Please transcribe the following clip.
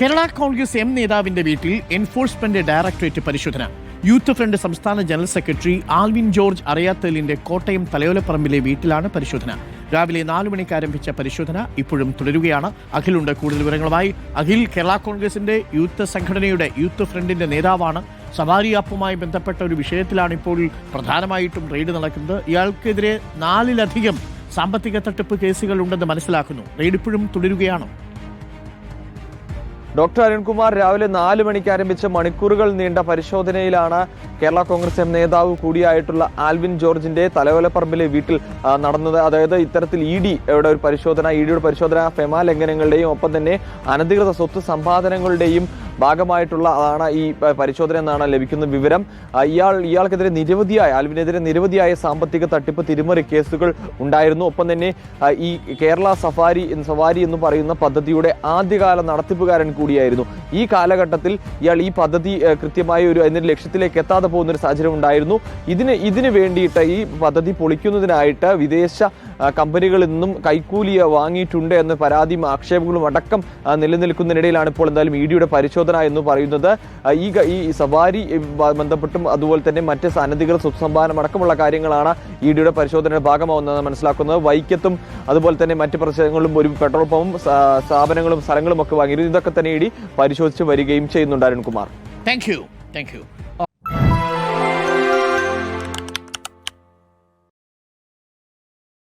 Kerala Congress M നേതാവിന്റെ വീട്ടിൽ enforcement directorate പരിശോധന. യൂത്ത് ഫ്രണ്ട് സംസ്ഥാന ജനറൽ സെക്രട്ടറി ആൽവിൻ ജോർജ് അറിയാത്തലിന്റെ കോട്ടയം തലയോലപ്പറമ്പിലെ വീട്ടിലാണ് പരിശോധന. രാവിലെ നാലു മണിക്ക് ആരംഭിച്ച പരിശോധന ഇപ്പോഴും തുടരുകയാണ്. അഖിലുണ്ട് കൂടുതൽ വിവരങ്ങളുമായി. അഖിൽ കേരള കോൺഗ്രസിന്റെ യൂത്ത് സംഘടനയുടെ യൂത്ത് ഫ്രണ്ടിന്റെ നേതാവാണ്. സവാരി ആപ്പുമായി ബന്ധപ്പെട്ട ഒരു വിഷയത്തിലാണ് ഇപ്പോൾ പ്രധാനമായിട്ടും റെയ്ഡ് നടക്കുന്നത്. ഇയാൾക്കെതിരെ നാലിലധികം സാമ്പത്തിക തട്ടിപ്പ് കേസുകൾ ഉണ്ടെന്ന് മനസ്സിലാക്കുന്നു. റെയ്ഡ് ഇപ്പോഴും തുടരുകയാണോ. ഡോക്ടർ അരുൺകുമാർ രാവിലെ നാല് മണിക്ക് ആരംഭിച്ച മണിക്കൂറുകൾ നീണ്ട പരിശോധനയിലാണ് കേരള കോൺഗ്രസ് എം നേതാവ് കൂടിയായിട്ടുള്ള ആൽവിൻ ജോർജിന്റെ തലവലപ്പറമ്പിലെ വീട്ടിൽ നടന്നത്. അതായത് ഇത്തരത്തിൽ ഇ ഡി യുടെ ഒരു പരിശോധന ഇ ഡിയുടെ പരിശോധന ഫെമ ലംഘനങ്ങളുടെയും ഒപ്പം തന്നെ അനധികൃത സ്വത്ത് സമ്പാദനങ്ങളുടെയും ഭാഗമായിട്ടുള്ള അതാണ് ഈ പരിശോധന എന്നാണ് ലഭിക്കുന്ന വിവരം. ഇയാൾ ഇയാൾക്കെതിരെ നിരവധിയായ ആൽവിനെതിരെ നിരവധിയായ സാമ്പത്തിക തട്ടിപ്പ് തിരിമറി കേസുകൾ ഉണ്ടായിരുന്നു. ഒപ്പം തന്നെ ഈ കേരള സഫാരി സവാരി എന്ന് പറയുന്ന പദ്ധതിയുടെ ആദ്യകാല നടത്തിപ്പുകാരൻ കൂടിയായിരുന്നു. ഈ കാലഘട്ടത്തിൽ ഇയാൾ ഈ പദ്ധതി കൃത്യമായി ഒരു അതിന്റെ ലക്ഷ്യത്തിലേക്ക് എത്താതെ പോകുന്ന ഒരു സാഹചര്യം ഉണ്ടായിരുന്നു. ഇതിന് ഇതിന് വേണ്ടിയിട്ട് ഈ പദ്ധതി പൊളിക്കുന്നതിനായിട്ട് വിദേശ കമ്പനികളിൽ നിന്നും കൈക്കൂലി വാങ്ങിയിട്ടുണ്ട് എന്ന പരാതിയും ആക്ഷേപങ്ങളും അടക്കം നിലനിൽക്കുന്നതിനിടയിലാണ് ഇപ്പോൾ എന്തായാലും ഇ ഡിയുടെ പരിശോധന എന്ന് പറയുന്നത്. ഈ ഈ സവാരി ബന്ധപ്പെട്ടും അതുപോലെ തന്നെ മറ്റ് അനധികൃത സ്വസമ്പാദനം അടക്കമുള്ള കാര്യങ്ങളാണ് ഇ ഡിയുടെ പരിശോധനയുടെ ഭാഗമാവുന്നതെന്ന് മനസ്സിലാക്കുന്നത്. വൈക്കത്തും അതുപോലെ തന്നെ മറ്റ് പ്രശ്നങ്ങളും ഒരു പെട്രോൾ പമ്പും സ്ഥാപനങ്ങളും സ്ഥലങ്ങളും ഒക്കെ വാങ്ങിയിരുന്നു. ഇതൊക്കെ തന്നെ ഇ ഡി പരിശോധിച്ച് വരികയും ചെയ്യുന്നുണ്ട് Arunkumar. Thank you thank you